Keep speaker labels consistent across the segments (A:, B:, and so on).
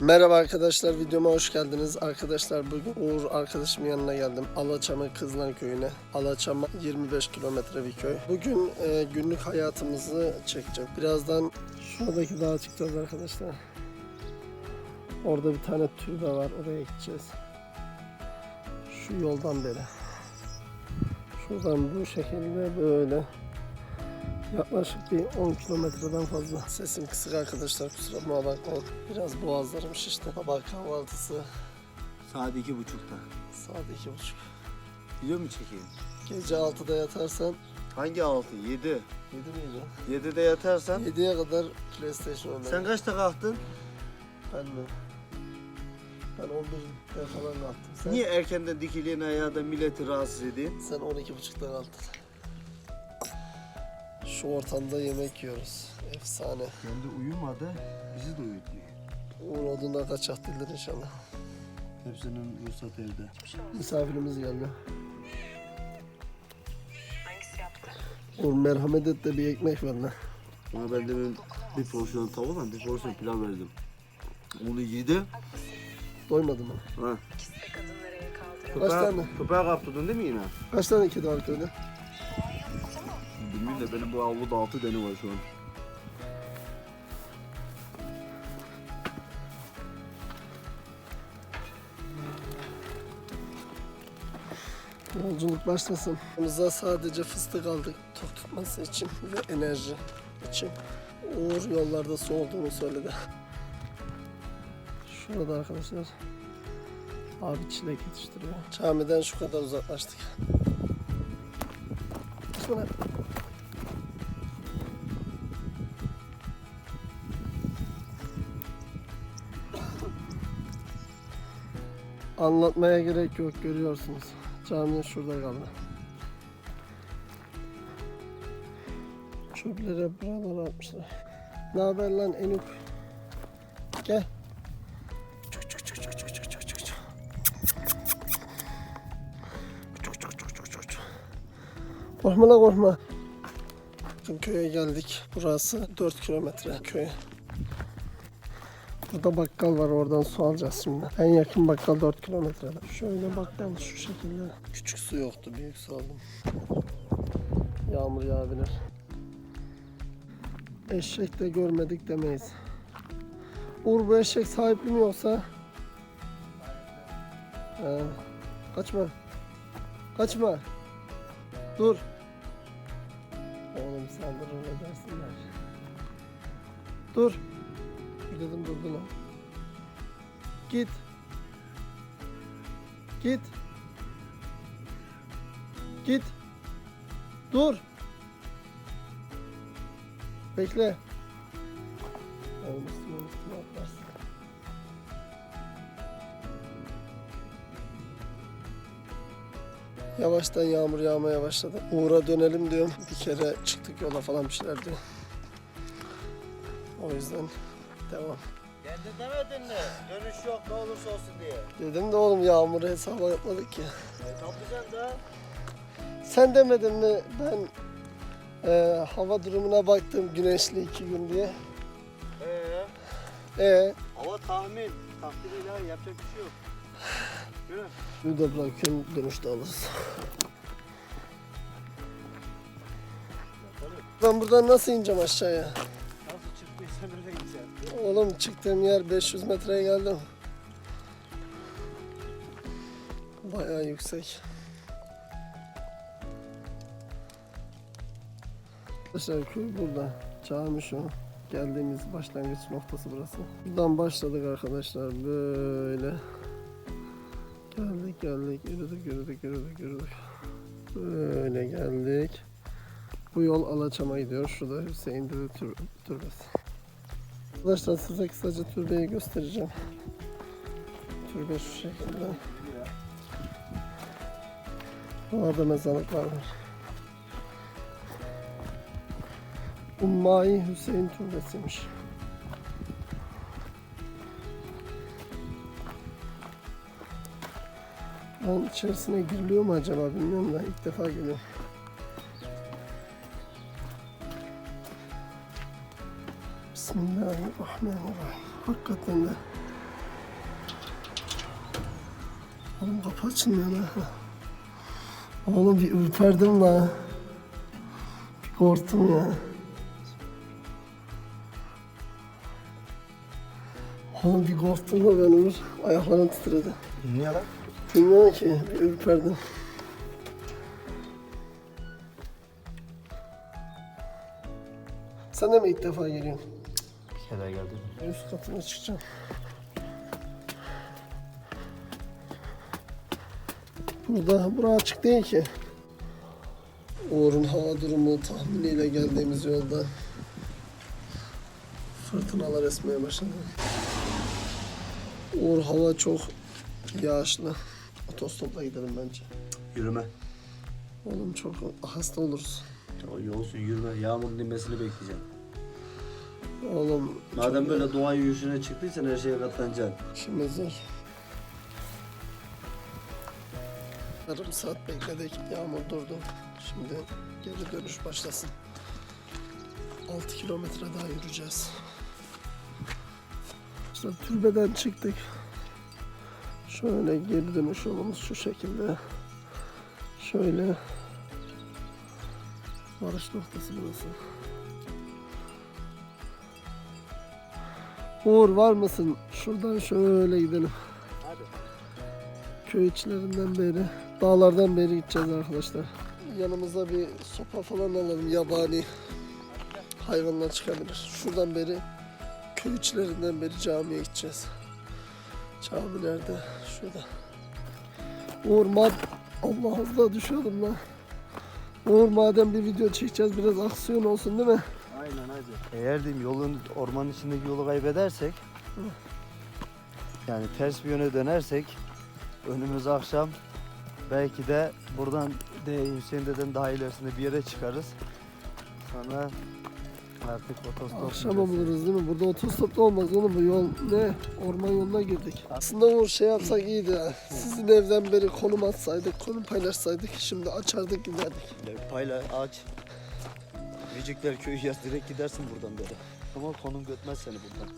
A: Merhaba arkadaşlar videoma hoş geldiniz. Arkadaşlar bugün Uğur arkadaşımın yanına geldim. Alaçama Kızlan köyüne. Alaçama 25 kilometre bir köy. Bugün e, günlük hayatımızı çekeceğim. Birazdan şuradaki dağa çıkacağız arkadaşlar. Orada bir tane türbe var. Oraya gideceğiz. Şu yoldan beri. Şuradan bu şekilde böyle. Yaklaşık bir 10 kilometreden fazla. Sesim kısık arkadaşlar kusura bakmayın. Biraz boğazlarım şişti. Sabah kahvaltısı
B: Saat iki buçukta.
A: saat iki buçuk.
B: Biliyor mu çekeyim?
A: Gece 6'da yatarsan
B: Hangi altı? Yedi.
A: 7 miydi?
B: Yedide yatarsan.
A: 7'ye kadar PlayStation oynarım.
B: Sen kaçta kalktın?
A: Ben mi? Ben 11'de falan kalktım. Sen,
B: Niye erkenden dikiliğin ayağı da milleti rahatsız edeyim?
A: Sen 12.30'da kalktın. Şu ortamda yemek yiyoruz. Efsane.
B: Kendi uyumadı, bizi de uyutuyor.
A: Uğur odunda kaçak dildir inşallah.
B: Hepsinin ruhsat evde.
A: Misafirimiz geldi.
C: Hangisi yaptı?
A: Uğur merhamet et de bir ekmek ver lan.
B: Bana ben demin bir porsiyon tavukla bir porsiyon pilav verdim. Onu yedi.
A: Doymadı mı?
B: Ha.
C: İkisi de kadınları el kaldırıyor.
A: Kaç
B: Köpeğe,
A: tane?
B: köpeğe kaptırdın değil mi yine?
A: Kaç tane kedi var köyde?
B: Bilmiyorum da benim bu avluda altı tane var şu an.
A: Yolculuk başlasın. Yanımıza sadece fıstık aldık tok tutması için ve enerji için. Uğur yollarda su olduğunu söyledi. Şurada arkadaşlar abi çilek yetiştiriyor. Camiden şu kadar uzaklaştık. Şuna. anlatmaya gerek yok görüyorsunuz. Cami şurada kaldı. Çöplere buralara atmışlar. Ne haber lan Enuk? Gel. Korkma la korkma. Köye geldik. Burası 4 kilometre köye. Burada bakkal var oradan su alacağız şimdi. En yakın bakkal 4 kilometrede. Şöyle bakkal şu şekilde. Küçük su yoktu büyük su aldım. Yağmur yağabilir. Eşek de görmedik demeyiz. Uğur bu eşek sahipli mi yoksa? He. Kaçma. Kaçma. Dur. Oğlum saldırır edersinler. Dur. Dedim durdu lan. Git. Git. Git. Dur. Bekle. Üstüme üstüme atlarsın. Yavaştan yağmur yağmaya başladı. Uğur'a dönelim diyorum. Bir kere çıktık yola falan bir şeyler diyor. O yüzden devam.
B: Kendi demedin mi? Dönüş yok ne olursa olsun diye.
A: Dedim de oğlum yağmuru hesaba yapmadık ki.
B: E kapıcan da.
A: Sen demedin mi ben e, hava durumuna baktım güneşli iki gün diye.
B: Ee,
A: E
B: hava tahmin. Takdir ilahi yapacak bir şey yok. Yürü.
A: bir de bırakıyorum dönüşte alırız. Ben buradan nasıl ineceğim aşağıya? Oğlum çıktığım yer 500 metreye geldim. Bayağı yüksek. Arkadaşlar köy burada. Cami şu. Geldiğimiz başlangıç noktası burası. Buradan başladık arkadaşlar böyle. Geldik geldik yürüdük yürüdük yürüdük yürüdük. Böyle geldik. Bu yol Alaçam'a gidiyor. Şurada Hüseyin Dede Tür Türbesi. Arkadaşlar size kısaca türbeyi göstereceğim. Türbe şu şekilde. Orada mezarlıklar var. Ummayi Hüseyin Türbesi'ymiş. Ben içerisine giriliyor mu acaba bilmiyorum da ilk defa geliyorum. Bismillahirrahmanirrahim. Hakikaten de Oğlum kapı açılmıyor lan. Oğlum bir ürperdim la. Bir korktum ya. Oğlum bir korktum da ben Uğur. Ayaklarım titredi.
B: Niye lan?
A: Bilmiyorum ki bir ürperdim. Sen de mi ilk defa geliyorsun?
B: Bir kere geldim.
A: Üst katına çıkacağım. Burada, bura açık değil ki. Uğur'un hava durumu tahminiyle geldiğimiz yolda fırtınalar esmeye başladı. Uğur hava çok yağışlı. Otostopla gidelim bence.
B: Yürüme.
A: Oğlum çok hasta oluruz.
B: O iyi olsun yürüme. Yağmurun dinmesini bekleyeceğim.
A: Oğlum
B: Madem böyle doğa yürüyüşüne çıktıysan her şeye katlanacaksın.
A: İşimiz zor. Yarım saat bekledik. Yağmur durdu. Şimdi geri dönüş başlasın. 6 kilometre daha yürüyeceğiz. İşte türbeden çıktık. Şöyle geri dönüş yolumuz şu şekilde. Şöyle. Varış noktası burası. Uğur var mısın? Şuradan şöyle gidelim. Köy içlerinden beri, dağlardan beri gideceğiz arkadaşlar. Yanımıza bir sopa falan alalım yabani. Hayvanlar çıkabilir. Şuradan beri, köy içlerinden beri camiye gideceğiz. Cami nerede? Şurada. Uğur mad... Allah hızla düşüyordum lan. Uğur madem bir video çekeceğiz biraz aksiyon olsun değil mi?
B: Aynen hadi. Eğer diyeyim yolun ormanın içindeki yolu kaybedersek yani ters bir yöne dönersek önümüz akşam belki de buradan de Hüseyin deden daha ilerisinde bir yere çıkarız. Sonra artık otostop
A: Akşama buluruz değil mi? Burada otostop da olmaz oğlum bu yol ne? Orman yoluna girdik. Aslında Uğur şey yapsak iyiydi ha. Sizin evden beri konum atsaydık, konum paylaşsaydık şimdi açardık giderdik.
B: Ya Payla aç. Vecikler köyü yaz direkt gidersin buradan böyle. Ama konum götmez seni buradan.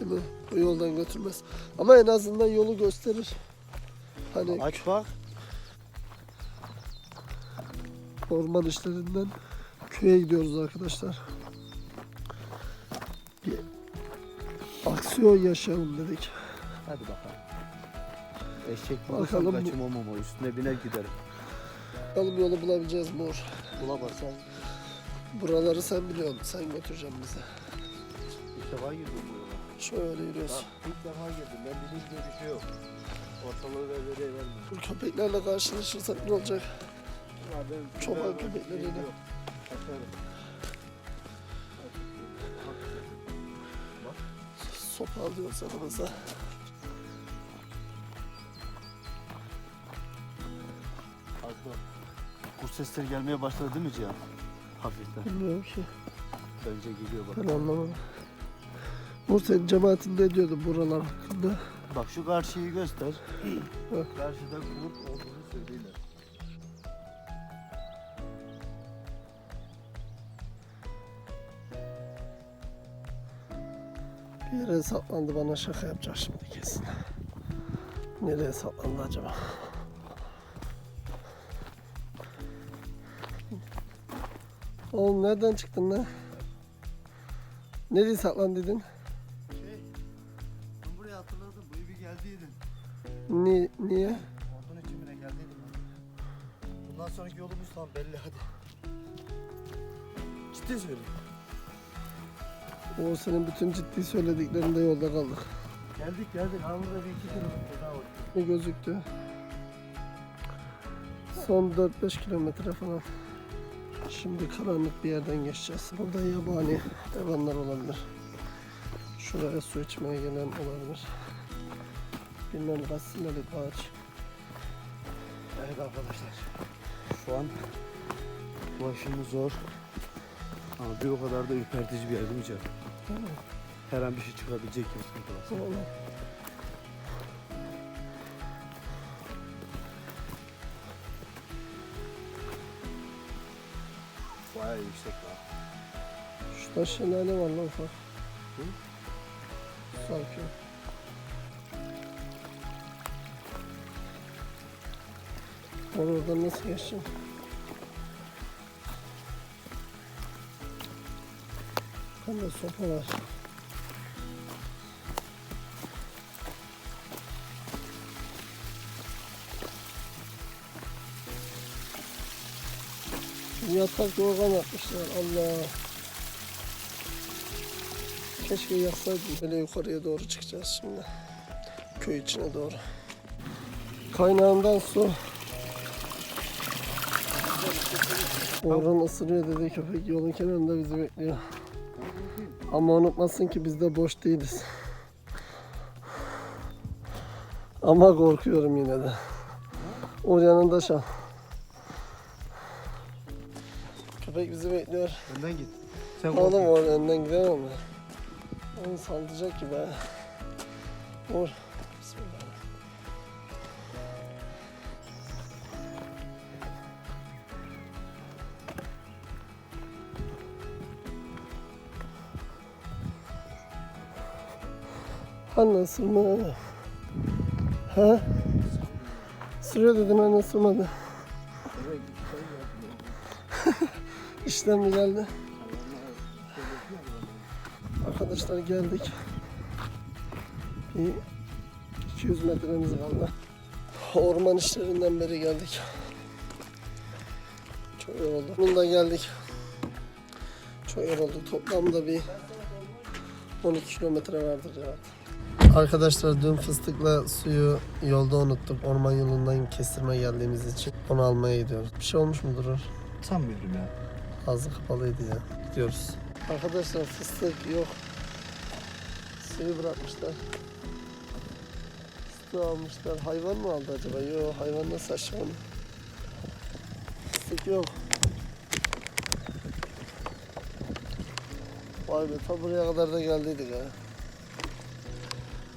A: Değil mi? Bu yoldan götürmez. Ama en azından yolu gösterir. Hani
B: Aç bak.
A: orman işlerinden köye gidiyoruz arkadaşlar. Bir aksiyon yaşayalım dedik.
B: Hadi bakalım. Eşek
A: Bakalım
B: bulursam
A: bu-
B: kaçımam ama üstüne biner giderim.
A: Bakalım yolu bulabileceğiz mi Uğur?
B: Bulamazsan
A: Buraları sen biliyorsun. Sen götüreceksin bizi.
B: ilk defa girdim bu yola.
A: Şöyle yürüyoruz.
B: Bak ilk defa girdim. Ben bildiğim bir şey yok. Ortalığı ver vereye vermiyor.
A: Bu köpeklerle karşılaşırsak ne olacak?
B: Ya ben
A: Çoban köpekleriyle.
B: Yok. Kaçarım.
A: Sopa alıyoruz yanımıza.
B: Azma. Kuş sesleri gelmeye başladı değil mi Cihan? Hafiften.
A: Bilmiyorum ki.
B: Bence geliyor bak.
A: Ben anlamadım. Bu senin cemaatin ne diyordu buralar hakkında?
B: Bak şu karşıyı göster. Karşıda kurt olduğunu söylüyorlar.
A: Bir yere saklandı bana şaka yapacak şimdi kesin. Nereye saklandı acaba? Oğlum nereden çıktın lan? Nereye saklan dedin?
B: Şey, ben buraya hatırladım. Bu bir geldiydin.
A: Ni niye?
B: Ordunun içimine geldiydim ben. Bundan sonraki yolumuz tam belli hadi. Ciddi söylüyorum.
A: O senin bütün ciddi söylediklerinde yolda kaldık.
B: Geldik geldik. Ha burada bir iki kilometre daha var.
A: Ne gözüktü? Son 4-5 kilometre falan. Şimdi karanlık bir yerden geçeceğiz. Burada yabani hayvanlar olabilir. Şuraya su içmeye gelen olabilir. Bilmem kaç sinelik ağaç.
B: Evet arkadaşlar. Şu an ulaşımı zor. Ama bir o kadar da ürpertici bir yer değil mi? Her an bir şey çıkabilecek gibi sıkıntı yüksek var.
A: Şurada şelale var lan ufak.
B: Hı?
A: Sanki. Oradan nasıl geçeceğim? Bende sopa var. Yatak yorgan yapmışlar. Allah. Keşke yatsaydım. Böyle yukarıya doğru çıkacağız şimdi. Köy içine doğru. Kaynağından su. Orhan ısırıyor dedi köpek yolun kenarında bizi bekliyor. Ama unutmasın ki biz de boş değiliz. Ama korkuyorum yine de. O yanında şu Köpek bizi bekliyor.
B: Önden git. Sen
A: Oğlum or önden gidemem ben. Onu saldıracak gibi ha. Vur. Bismillah. Anne ısırma. Ha? Sürüyor dedin anne ısırmadı. İşten mi geldi? Arkadaşlar geldik. Bir 200 metremiz kaldı. Orman işlerinden beri geldik. Çok yorulduk. Bunda geldik. Çok yorulduk. Toplamda bir 12 kilometre vardır ya. Arkadaşlar dün fıstıkla suyu yolda unuttuk. Orman yolundan kestirme geldiğimiz için onu almaya gidiyoruz. Bir şey olmuş mudur?
B: Sanmıyorum ya.
A: Ağzı kapalıydı ya. Gidiyoruz. Arkadaşlar fıstık yok. Suyu bırakmışlar. Fıstığı almışlar. Hayvan mı aldı acaba? Yok hayvan nasıl aşağı onu? Fıstık yok. Vay be ta buraya kadar da geldiydik ha.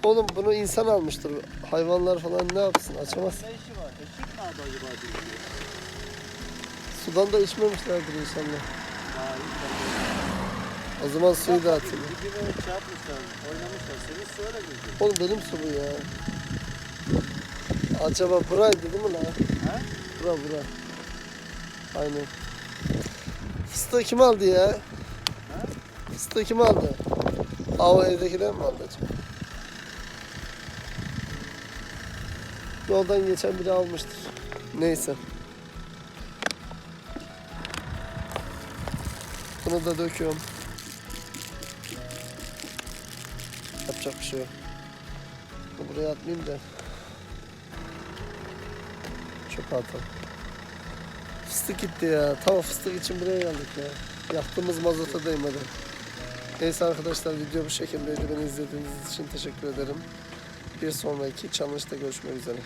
A: Oğlum bunu insan almıştır. Hayvanlar falan ne yapsın? Açamaz.
B: Ne işi var? Eşik mi aldı acaba.
A: Sudan da içmemişlerdir inşallah. O zaman suyu da atayım.
B: Dibine şey yapmışlar, oynamışlar. Senin su öyle gözüküyor.
A: Oğlum benim su bu ya. Acaba buraydı değil mi lan?
B: Ha?
A: Bura bura. Aynen. Fıstığı kim aldı ya? Fıstığı kim aldı? O evdekiler mi aldı acaba? Yoldan geçen biri almıştır. Neyse. Bunu da döküyorum. Yapacak bir şey yok. Buraya atmayayım da. Çöpe atalım. Fıstık gitti ya. Tamam fıstık için buraya geldik ya. Yaktığımız mazota değmedi. Neyse arkadaşlar video bu şekildeydi. Beni izlediğiniz için teşekkür ederim. Bir sonraki challenge'da görüşmek üzere.